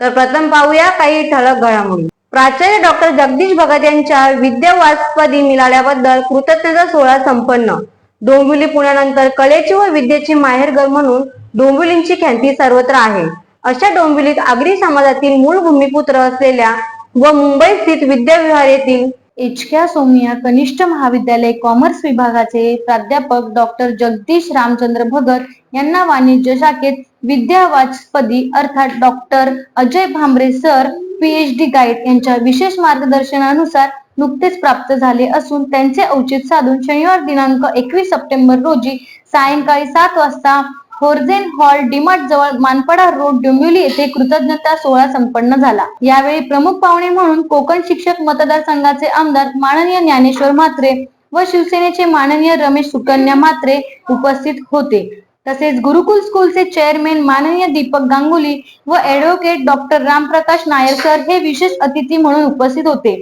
तर प्रथम पाहूया काही ठळक घडामोडी. प्राचार्य डॉक्टर जगदीश भगत यांच्या विद्यावाचपदी मिळाल्याबद्दल कृतज्ञता सोहळा संपन्न. डोंबिवली पुण्यानंतर कलेची व विद्येची माहेरघर म्हणून डोंबिवलींची ख्याती सर्वत्र आहे. अशा डोंबिवलीत आगरी समाजातील मूळ भूमिपुत्र असलेल्या व मुंबई स्थित विद्याविहार येथील इचक्या सोमिया कनिष्ठ महाविद्यालय कॉमर्स विभागाचे प्राध्यापक डॉक्टर जगदीश रामचंद्र भगत यांना वाणिज्य शाखेत विद्यावाचस्पदी अर्थात doctor Ajay Bhambare sir PhD guide यांच्या विशेष मार्गदर्शनानुसार नुकतेच प्राप्त झाले असून त्यांचे औचित्य साधून शनिवार दिनांक एकवीस सप्टेंबर रोजी सायंकाळी सात वाजता होर्झेन हॉल डिमार्ट जवळ मानपडा रोड डोंबिवली येथे कृतज्ञता सोहळा संपन्न झाला. यावेळी प्रमुख पाहुणे म्हणून कोकण शिक्षक मतदारसंघाचे आमदार माननीय ज्ञानेश्वर म्हात्रे व शिवसेनेचे माननीय रमेश सुकन्या म्हात्रे उपस्थित होते. तसेच गुरुकुल स्कूलचे चेअरमॅन माननीय दीपक गांगुली व advocate doctor Ramprakash Nair sir हे विशेष अतिथी म्हणून उपस्थित होते.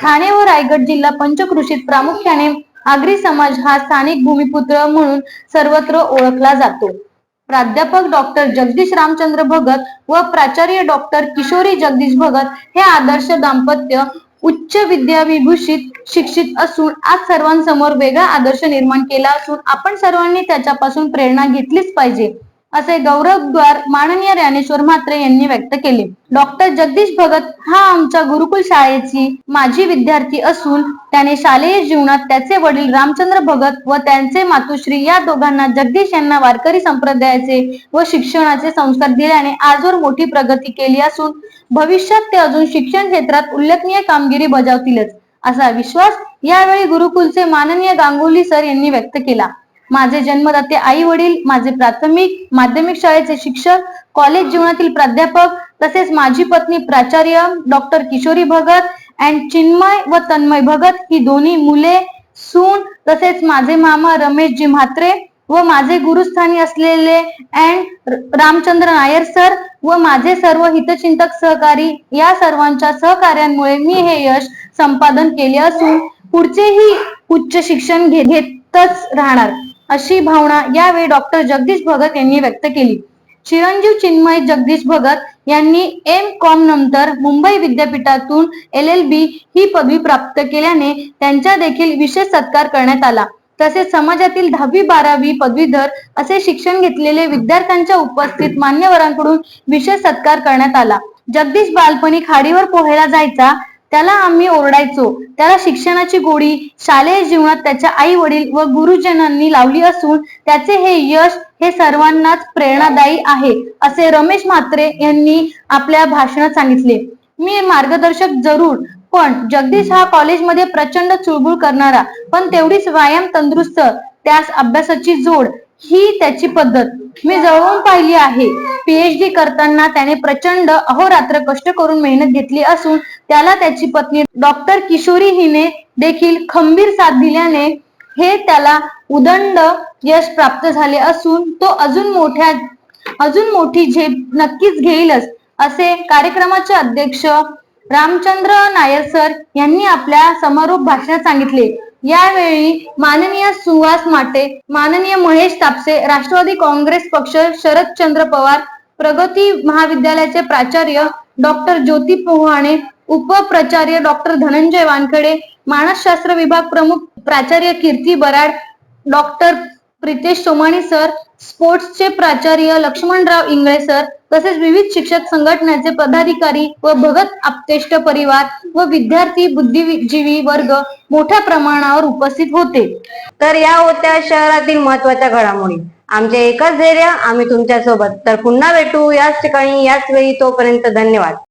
ठाणे व रायगड जिल्हा पंचकृषीत प्रामुख्याने आगरी समाज हा स्थानिक भूमिपुत्र म्हणून सर्वत्र ओळखला जातो. प्राध्यापक डॉक्टर जगदीश रामचंद्र भगत व प्राचार्य डॉक्टर किशोरी जगदीश भगत हे आदर्श दाम्पत्य उच्च विद्याविभूषित शिक्षित असून आज सर्वांसमोर वेगळा आदर्श निर्माण केला असून आपण सर्वांनी त्याच्यापासून प्रेरणा घेतलीच पाहिजे. असे गौरवद्वार माननीय ज्ञानेश्वर म्हात्रे यांनी व्यक्त केले. डॉक्टर जगदीश भगत हा आमच्या गुरुकुल शाळेची माजी विद्यार्थी असून त्याने शालेय जीवनात त्याचे वडील रामचंद्र भगत व त्यांचे मातुश्री या दोघांना जगदीश यांना वारकरी संप्रदायाचे व शिक्षणाचे संस्कार दिल्याने आजवर मोठी प्रगती केली असून भविष्यात ते अजून शिक्षण क्षेत्रात उल्लेखनीय कामगिरी बजावतीलच असा विश्वास यावेळी गुरुकुलचे माननीय गांगुली सर यांनी व्यक्त केला. माझे जन्मदाते आई वडील माझे प्राथमिक माध्यमिक शाळेचे शिक्षक कॉलेज जीवनातील प्राध्यापक तसेच माझी पत्नी प्राचार्य डॉक्टर किशोरी भगत अँड चिन्मय व तन्मय भगत ही दोन्ही मुले सून तसेच माझे मामा रमेशजी म्हात्रे व माझे गुरुस्थानी असलेले अँड रामचंद्र नायर सर व माझे सर्व हितचिंतक सहकारी या सर्वांच्या सहकार्यांमुळे मी हे यश संपादन केले असून पुढचेही उच्च शिक्षण घेतच राहणार. अशी भावना यावेळी डॉक्टर जगदीश भगत यांनी व्यक्त केली. चिरंजीव चिन्मय जगदीश भगत यांनी एम कॉम नंतर मुंबई विद्यापीठातून एल एल बी ही पदवी प्राप्त केल्याने त्यांचा देखील विशेष सत्कार करण्यात आला. तसेच समाजातील दहावी बारावी पदवीधर असे शिक्षण घेतलेले विद्यार्थ्यांच्या उपस्थित मान्यवरांकडून विशेष सत्कार करण्यात आला. जगदीश बालपणी खाडीवर पोहायला जायचा त्याला आम्ही ओरडायचो. त्याला शिक्षणाची गोडी शालेय जीवनात त्याच्या आई वडील व गुरुजनांनी लावली असून त्याचे हे यश हे सर्वांनाच प्रेरणादायी आहे असे रमेश म्हात्रे यांनी आपल्या भाषणात सांगितले. मी मार्गदर्शक जरूर पण जगदीश हा कॉलेजमध्ये प्रचंड चुळबुळ करणारा पण तेवढीच व्यायाम तंदुरुस्त त्यास अभ्यासाची जोड ही त्याची पद्धत. मी जवळून पाहिली आहे. पीएचडी करताना त्याने प्रचंड अहोरात्र कष्ट करून मेहनत घेतली असून त्याला त्याची पत्नी डॉक्टर किशोरी हिने देखील खंबीर साथ दिल्याने हे त्याला उदंड यश प्राप्त झाले असून तो अजून मोठ्या अजून मोठी झेप नक्कीच घेईलच असे कार्यक्रमाचे अध्यक्ष रामचंद्र नायर सर यांनी आपल्या समारोप भाषणात सांगितले. यावेळी माननीय सुहास माटे माननीय महेश तापसे राष्ट्रवादी काँग्रेस पक्ष शरदचंद्र पवार प्रगती महाविद्यालयाचे प्राचार्य डॉक्टर ज्योती पोहाणे उपप्राचार्य डॉक्टर धनंजय वानखडे मानसशास्त्र विभाग प्रमुख प्राचार्य कीर्ती बराड डॉक्टर प्रितेश सोमाणी सर स्पोर्ट्सचे प्राचार्य लक्ष्मणराव इंगळे सर तसेच विविध शिक्षक संघटनेचे पदाधिकारी व भगत आपतेष्ट परिवार व विद्यार्थी बुद्धिजीवी वर्ग मोठ्या प्रमाणावर उपस्थित होते. तर या होत्या शहरातील महत्त्वाच्या घडामोडी. आमचे एकच धैर्य आम्ही तुमच्यासोबत तर पुन्हा भेटू याच ठिकाणी याच वेळी तोपर्यंत धन्यवाद.